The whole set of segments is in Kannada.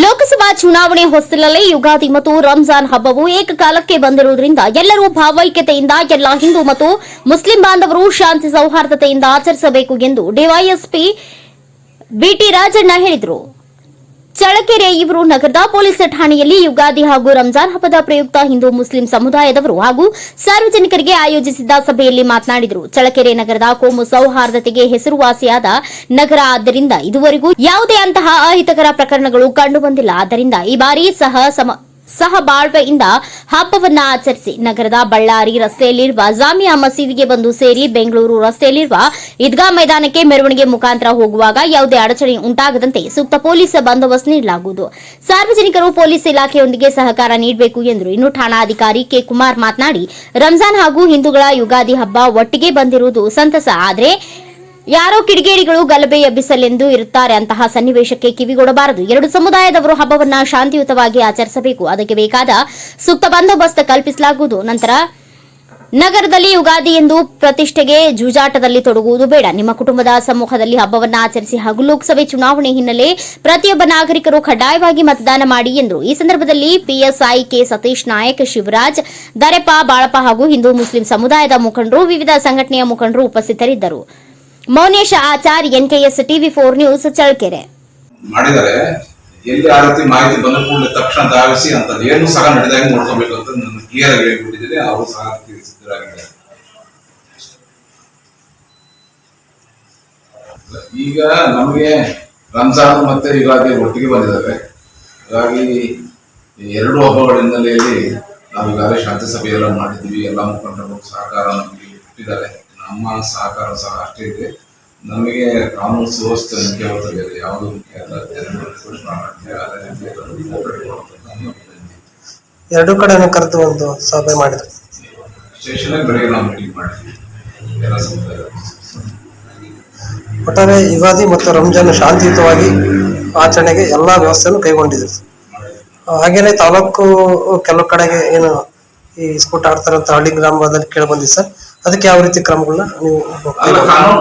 ಲೋಕಸಭಾ ಚುನಾವಣೆ ಹೊಸ್ತಿಲಲ್ಲಿ ಯುಗಾದಿ ಮತ್ತು ರಂಜಾನ್ ಹಬ್ಬವು ಏಕಕಾಲಕ್ಕೆ ಬಂದಿರುವುದರಿಂದ ಎಲ್ಲರೂ ಭಾವೈಕ್ಯತೆಯಿಂದ ಎಲ್ಲ ಹಿಂದೂ ಮತ್ತು ಮುಸ್ಲಿಂ ಬಾಂಧವರು ಶಾಂತಿ ಸೌಹಾರ್ದತೆಯಿಂದ ಆಚರಿಸಬೇಕು ಎಂದು ಡಿವೈಎಸ್ಪಿ ಬಿಟಿ ರಾಜಣ್ಣ ಹೇಳಿದರು. ಚಳಕೆರೆ ಇವರು ನಗರದ ಪೊಲೀಸ್ ಠಾಣೆಯಲ್ಲಿ ಯುಗಾದಿ ಹಾಗೂ ರಂಜಾನ್ ಹಬ್ಬದ ಪ್ರಯುಕ್ತ ಹಿಂದೂ ಮುಸ್ಲಿಂ ಸಮುದಾಯದವರು ಹಾಗೂ ಸಾರ್ವಜನಿಕರಿಗೆ ಆಯೋಜಿಸಿದ್ದ ಸಭೆಯಲ್ಲಿ ಮಾತನಾಡಿದರು. ಚಳಕೆರೆ ನಗರದ ಕೋಮು ಸೌಹಾರ್ದತೆಗೆ ಹೆಸರುವಾಸಿಯಾದ ನಗರ. ಆದ್ದರಿಂದ ಇದುವರೆಗೂ ಯಾವುದೇ ಅಂತಹ ಅಹಿತಕರ ಪ್ರಕರಣಗಳು ಕಂಡುಬಂದಿಲ್ಲ. ಆದ್ದರಿಂದ ಈ ಬಾರಿ ಸಹ ಸಮ ಸಹಬಾಳ್ವೆಯಿಂದ ಹಬ್ಬವನ್ನ ಆಚರಿಸಿ ನಗರದ ಬಳ್ಳಾರಿ ರಸ್ತೆಯಲ್ಲಿರುವ ಜಾಮಿಯಾ ಮಸೀದಿಗೆ ಬಂದು ಸೇರಿ ಬೆಂಗಳೂರು ರಸ್ತೆಯಲ್ಲಿರುವ ಈದ್ಗಾ ಮೈದಾನಕ್ಕೆ ಮೆರವಣಿಗೆ ಮುಖಾಂತರ ಹೋಗುವಾಗ ಯಾವುದೇ ಅಡಚಣೆ ಉಂಟಾಗದಂತೆ ಸೂಕ್ತ ಪೊಲೀಸ್ ಬಂದೋಬಸ್ತ್ ನೀಡಲಾಗುವುದು. ಸಾರ್ವಜನಿಕರು ಪೊಲೀಸ್ ಇಲಾಖೆಯೊಂದಿಗೆ ಸಹಕಾರ ನೀಡಬೇಕು ಎಂದರು ಇನ್ನು ಠಾಣಾಧಿಕಾರಿ ಕೆ ಕುಮಾರ್ ಮಾತನಾಡಿ, ರಂಜಾನ್ ಹಾಗೂ ಹಿಂದೂಗಳ ಯುಗಾದಿ ಹಬ್ಬ ಒಟ್ಟಿಗೆ ಬಂದಿರುವುದು ಸಂತಸ. ಆದರೆ ಯಾರೋ ಕಿಡಿಗೇಡಿಗಳು ಗಲಭೆ ಎಬ್ಬಿಸಲೆಂದು ಇರುತ್ತಾರೆ ಅಂತಹ ಸನ್ನಿವೇಶಕ್ಕೆ ಕಿವಿಗೊಡಬಾರದು. ಎರಡು ಸಮುದಾಯದವರು ಹಬ್ಬವನ್ನ ಶಾಂತಿಯುತವಾಗಿ ಆಚರಿಸಬೇಕು. ಅದಕ್ಕೆ ಬೇಕಾದ ಸೂಕ್ತ ಬಂದೋಬಸ್ತ್ ಕಲ್ಪಿಸಲಾಗುವುದು. ನಂತರ ನಗರದಲ್ಲಿ ಯುಗಾದಿ ಎಂದು ಪ್ರತಿಷ್ಠೆಗೆ ಜೂಜಾಟದಲ್ಲಿ ತೊಡಗುವುದು ಬೇಡ. ನಿಮ್ಮ ಕುಟುಂಬದ ಸಮೂಹದಲ್ಲಿ ಹಬ್ಬವನ್ನು ಆಚರಿಸಿ ಹಾಗೂ ಲೋಕಸಭೆ ಚುನಾವಣೆ ಹಿನ್ನೆಲೆ ಪ್ರತಿಯೊಬ್ಬ ನಾಗರಿಕರು ಕಡ್ಡಾಯವಾಗಿ ಮತದಾನ ಮಾಡಿ ಎಂದರು. ಈ ಸಂದರ್ಭದಲ್ಲಿ ಪಿಎಸ್ಐ ಕೆ ಸತೀಶ್ ನಾಯಕ್, ಶಿವರಾಜ್ ದರೆಪ, ಬಾಳಪ್ಪ ಹಾಗೂ ಹಿಂದೂ ಮುಸ್ಲಿಂ ಸಮುದಾಯದ ಮುಖಂಡರು, ವಿವಿಧ ಸಂಘಟನೆಯ ಮುಖಂಡರು ಉಪಸ್ಥಿತರಿದ್ದರು. Mounesha Achar NKS TV four news, Challakere. ಮಾಡಿದರೆ ಎಲ್ಲಿ ಆ ರೀತಿ ಮಾಹಿತಿ ಬಂದ ಕೂಡಲೇ ತಕ್ಷಣ ಧಾವಿಸಿ ಅಂತ ಏನು ಸಹ ನಡೆದಾಗ ನೋಡ್ಕೋಬೇಕು ಅಂತ ನಾನು ಕ್ಲಿಯರ್ ಆಗಿ ಹೇಳ್ಬಿಟ್ಟಿದ್ದೀನಿ ಅವರು ಸಹ ಸಿದ್ಧರಾಗಿದ್ದಾರೆ ಈಗ ನಮಗೆ ರಂಜಾನ್ ಮತ್ತೆ ಯುಗಾದಿ ಒಟ್ಟಿಗೆ ಬಂದಿದ್ದಾವೆ. ಹಾಗಾಗಿ ಎರಡು ಹಬ್ಬಗಳ ಹಿನ್ನೆಲೆಯಲ್ಲಿ ನಾವು ಈಗಾಗಲೇ ಶಾಂತಿ ಸಭೆ ಎಲ್ಲ ಮಾಡಿದ್ವಿ ಎಲ್ಲ ಮುಖಂಡರು ಸಹಕಾರ ನಮಗೆ ಕೊಟ್ಟಿದ್ದಾರೆ. ನಮ್ಮ ಸಹಕಾರ ಸಹ ಅಷ್ಟೇ ಇದೆ. ನಮಗೆ ಕಾನೂನು ಸುವ್ಯವಸ್ಥೆ ಮುಖ್ಯವಾಗ್ತದೆ ಬೇರೆ ಯಾವುದು ಮುಖ್ಯ ಅಲ್ಲ. ಎರಡು ಕಡೆ ಕಡೆನೂ ಕರೆದು ಒಂದು ಸಭೆ ಮಾಡಿದ್ರು. ಸ್ಟೇಷನ್ ಬೆಳಿಗ್ಗೆ ನಾವು ಮೀಟಿಂಗ್ ಮಾಡಿದ್ವಿ. ಎಲ್ಲ ಸಮುದಾಯ ಒಟ್ಟಾರೆ ಯುಗಾದಿ ಮತ್ತು ರಂಜಾನ್ ಶಾಂತಿಯುತವಾಗಿ ಆಚರಣೆಗೆ ಎಲ್ಲ ವ್ಯವಸ್ಥೆಯನ್ನು ಕೈಗೊಂಡಿದ್ರು. ಹಾಗೇನೆ ತಾಲೂಕು ಕೆಲವು ಕಡೆಗೆ ಏನು ಈ ಸ್ಕೂಟ್ ಆಡ್ತಾರಂತ ಅಂತ ಹಳ್ಳಿ ಗ್ರಾಮದಲ್ಲಿ ಕೇಳಿ ಬಂದಿದೆ ಸರ್. ಅದಕ್ಕೆ ಯಾವ ರೀತಿ ಕ್ರಮಗಳನ್ನ ನೀವು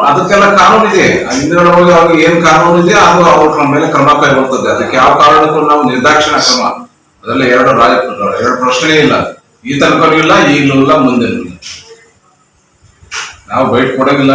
ಅದಕ್ಕೆಲ್ಲ ಕಾನೂನು ಇದೆ. ಹಿಂದಿನ ಅವ್ರಿಗೆ ಏನ್ ಕಾನೂನು ಇದೆ, ಅದು ಅವ್ರ ಕ್ರಮ ಮೇಲೆ ಕ್ರಮ ಕೈಗೊಳ್ತದೆ. ಅದಕ್ಕೆ ಯಾವ ಕಾರಣಕ್ಕೂ ನಾವು ನಿರ್ದಾಕ್ಷಿಣ ಕ್ರಮ. ಅದೆಲ್ಲ ಎರಡು ರಾಜ, ಎರಡು ಪ್ರಶ್ನೆ ಇಲ್ಲ. ಈ ತನಕ ಇಲ್ಲ, ಈಗಲೂ ಇಲ್ಲ ಮುಂದೆ ನಾವು ಬೈಟ್ ಕೊಡೋಗಿಲ್ಲ.